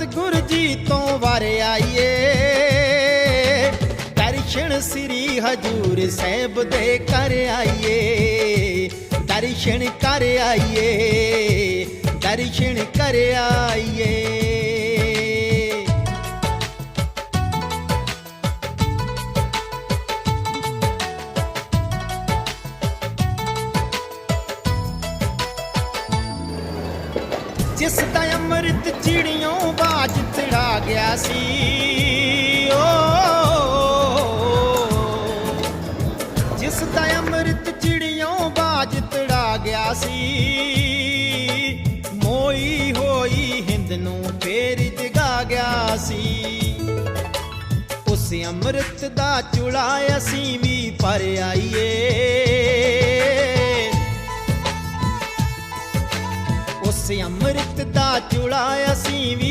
ਸਤਿਗੁਰ ਜੀ ਤੋਂ ਵਰ ਆਈਏ। ਦਰਸ਼ਨ ਸ੍ਰੀ ਹਜੂਰ ਸਾਹਿਬ ਦੇ ਕਰ ਆਈਏ। ਦਰਸ਼ਨ ਕਰ ਆਈਏ, ਦਰਸ਼ਨ ਕਰ ਆਈਏ। ਜਿਸ ਦਾ ਅੰਮ੍ਰਿਤ ਚਿੜੀਆਂ ਬਾਜ ਸੀ। ਓ, ਜਿਸ ਦਾ ਅੰਮ੍ਰਿਤ ਚਿੜੀਆਂ ਬਾਜ ਤੜਾ ਗਿਆ ਸੀ। ਮੋਈ ਹੋਈ ਹਿੰਦ ਨੂੰ ਫੇਰ ਜਗਾ ਗਿਆ ਸੀ। ਉਸ ਅੰਮ੍ਰਿਤ ਦਾ ਚੁਲਾ ਅਸੀਂ ਵੀ ਪਰ ਆਈਏ। ਉਸ ਅੰਮ੍ਰਿਤ ਦਾ ਚੁਲਾ ਅਸੀਂ ਵੀ